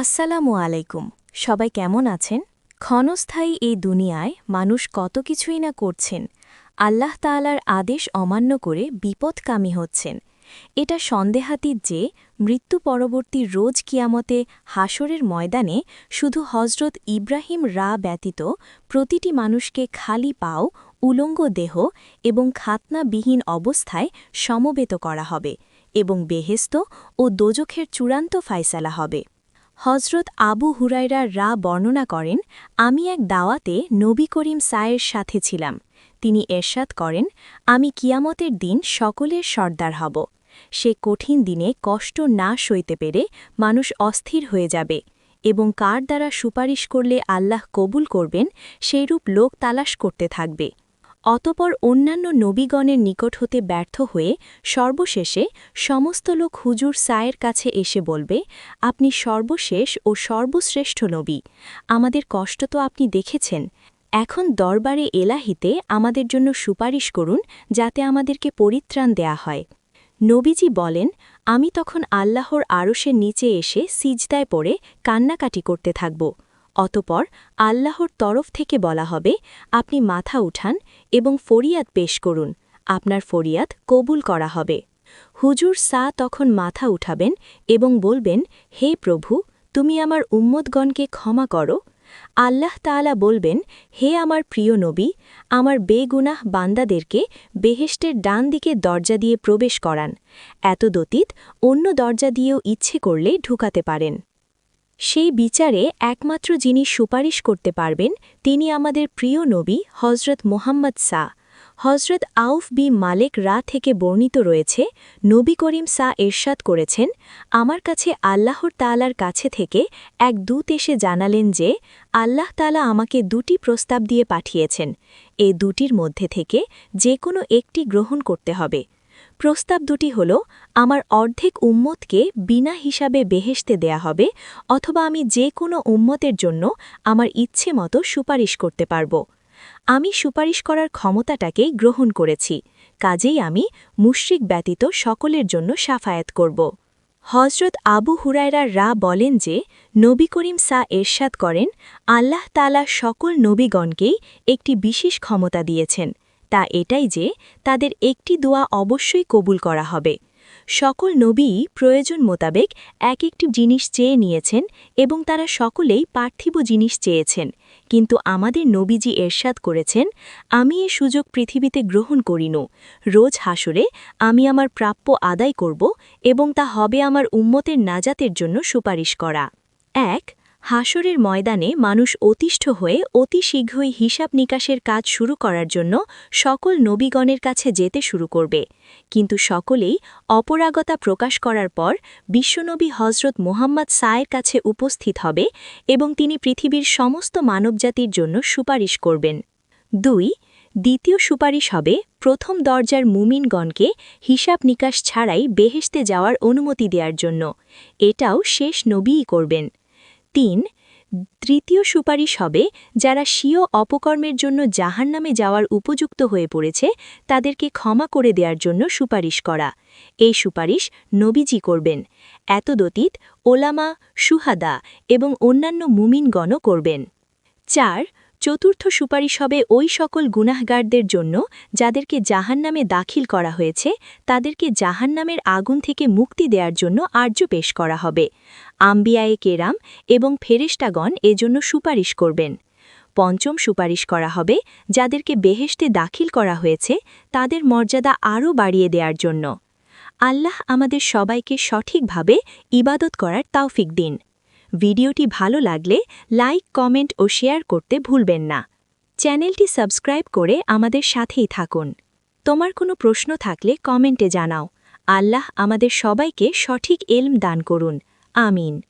আসসালামু আলাইকুম। সবাই কেমন আছেন? ক্ষণস্থায়ী এই দুনিয়ায় মানুষ কত কিছুই না করছেন। আল্লাহ তাআলার আদেশ অমান্য করে বিপদকামী হচ্ছেন। এটা সন্দেহাতীত যে মৃত্যু পরবর্তী রোজ কিয়ামতে হাসরের ময়দানে শুধু হজরত ইব্রাহিম রা ব্যতীত প্রতিটি মানুষকে খালি পাও, উলঙ্গ দেহ এবং খাতনাবিহীন অবস্থায় সমবেত করা হবে এবং বেহেস্ত ও দোজখের চূড়ান্ত ফায়সালা হবে। হজরত আবু হুরাইরা রা বর্ণনা করেন, আমি এক দাওয়াতে নবী করিম সায়ের সাথে ছিলাম। তিনি এরশাদ করেন, আমি কিয়ামতের দিন সকলের সর্দার হব। সে কঠিন দিনে কষ্ট না সইতে পেরে মানুষ অস্থির হয়ে যাবে এবং কার দ্বারা সুপারিশ করলে আল্লাহ কবুল করবেন, সেইরূপ লোক তালাশ করতে থাকবে। অতপর অন্যান্য নবীগণের নিকট হতে ব্যর্থ হয়ে সর্বশেষে সমস্ত লোক হুজুর সায়ের কাছে এসে বলবে, আপনি সর্বশেষ ও সর্বশ্রেষ্ঠ নবী। আমাদের কষ্ট তো আপনি দেখেছেন। এখন দরবারে এলাহিতে আমাদের জন্য সুপারিশ করুন, যাতে আমাদেরকে পরিত্রাণ দেয়া হয়। নবীজি বলেন, আমি তখন আল্লাহর আরশের নিচে এসে সিজদায় পড়ে কান্নাকাটি করতে থাকব। অতপর আল্লাহর তরফ থেকে বলা হবে, আপনি মাথা উঠান এবং ফরিয়াদ পেশ করুন, আপনার ফরিয়াদ কবুল করা হবে। হুজুর সা তখন মাথা উঠাবেন এবং বলবেন, হে প্রভু, তুমি আমার উম্মতগণকে ক্ষমা করো। আল্লাহ তাআলা বলবেন, হে আমার প্রিয় নবী, আমার বেগুনাহ বান্দাদেরকে বেহেষ্টের ডান দিকে দরজা দিয়ে প্রবেশ করান। এত দতীত অন্য দরজা দিয়েও ইচ্ছে করলে ঢুকাতে পারেন। সেই বিচারে একমাত্র যিনি সুপারিশ করতে পারবেন তিনি আমাদের প্রিয় নবী হজরত মোহাম্মদ সা। হজরত আউফ বি মালেক রা থেকে বর্ণিত রয়েছে, নবী করিম সা এরশাদ করেছেন, আমার কাছে আল্লাহর তালার কাছে থেকে এক দূত এসে জানালেন যে, আল্লাহ তালা আমাকে দুটি প্রস্তাব দিয়ে পাঠিয়েছেন। এ দুটির মধ্যে থেকে যে কোনো একটি গ্রহণ করতে হবে। প্রস্তাব দুটি হল, আমার অর্ধেক উম্মতকে বিনা হিসাবে বেহেশতে দেয়া হবে, অথবা আমি যে কোনো উম্মতের জন্য আমার ইচ্ছে মতো সুপারিশ করতে পারব। আমি সুপারিশ করার ক্ষমতাটাকেই গ্রহণ করেছি, কাজেই আমি মুশ্রিক ব্যতীত সকলের জন্য সাফায়াত করব। হজরত আবু হুরায়রা রা বলেন যে, নবী করিম সা এরশাদ করেন, আল্লাহ তালা সকল নবীগণকেই একটি বিশেষ ক্ষমতা দিয়েছেন। তা এটাই যে তাদের একটি দোয়া অবশ্যই কবুল করা হবে। সকল নবীই প্রয়োজন মোতাবেক এক একটি জিনিস চেয়ে নিয়েছেন এবং তারা সকলেই পার্থিব জিনিস চেয়েছেন। কিন্তু আমাদের নবীজি এরশাদ করেছেন, আমি এ সুযোগ পৃথিবীতে গ্রহণ করিনু। রোজ হাসরে আমি আমার প্রাপ্য আদায় করব এবং তা হবে আমার উম্মতের নাজাতের জন্য সুপারিশ করা। এক হাসরের ময়দানে মানুষ অতিষ্ঠ হয়ে অতি শীঘ্রই হিসাব নিকাশের কাজ শুরু করার জন্য সকল নবীগণের কাছে যেতে শুরু করবে। কিন্তু সকলেই অপরাগতা প্রকাশ করার পর বিশ্বনবী হজরত মোহাম্মদ সায়ের কাছে উপস্থিত হবে এবং তিনি পৃথিবীর সমস্ত মানবজাতির জন্য সুপারিশ করবেন। দুই, দ্বিতীয় সুপারিশ হবে প্রথম দরজার মুমিনগণকে হিসাব নিকাশ ছাড়াই বেহেশতে যাওয়ার অনুমতি দেওয়ার জন্য। এটাও শেষ নবীই করবেন। তিন তৃতীয় সুপারিশ হবে যারা স্বীয় অপকর্মের জন্য জাহান নামে যাওয়ার উপযুক্ত হয়ে পড়েছে, তাদেরকে ক্ষমা করে দেওয়ার জন্য সুপারিশ করা। এই সুপারিশ নবীজি করবেন। এতদতীত ওলামা, সুহাদা এবং অন্যান্য মুমিনগণও করবেন। চার চতুর্থ সুপারিশ হবে ওই সকল গুনাহগারদের জন্য, যাদেরকে জাহান নামে দাখিল করা হয়েছে, তাদেরকে জাহান নামের আগুন থেকে মুক্তি দেওয়ার জন্য আর্য পেশ করা হবে। আম্বিয়ায়ে কেরাম এবং ফেরেস্টাগণ এজন্য সুপারিশ করবেন। পঞ্চম সুপারিশ করা হবে, যাদেরকে বেহেশতে দাখিল করা হয়েছে, তাদের মর্যাদা আরও বাড়িয়ে দেওয়ার জন্য। আল্লাহ আমাদের সবাইকে সঠিকভাবে ইবাদত করার তাওফিক দিন। ভিডিওটি ভালো লাগলে লাইক, কমেন্ট ও শেয়ার করতে ভুলবেন না। চ্যানেলটি সাবস্ক্রাইব করে আমাদের সাথেই থাকুন। তোমার কোনো প্রশ্ন থাকলে কমেন্টে জানাও। আল্লাহ আমাদের সবাইকে সঠিক এলম দান করুন। আমিন।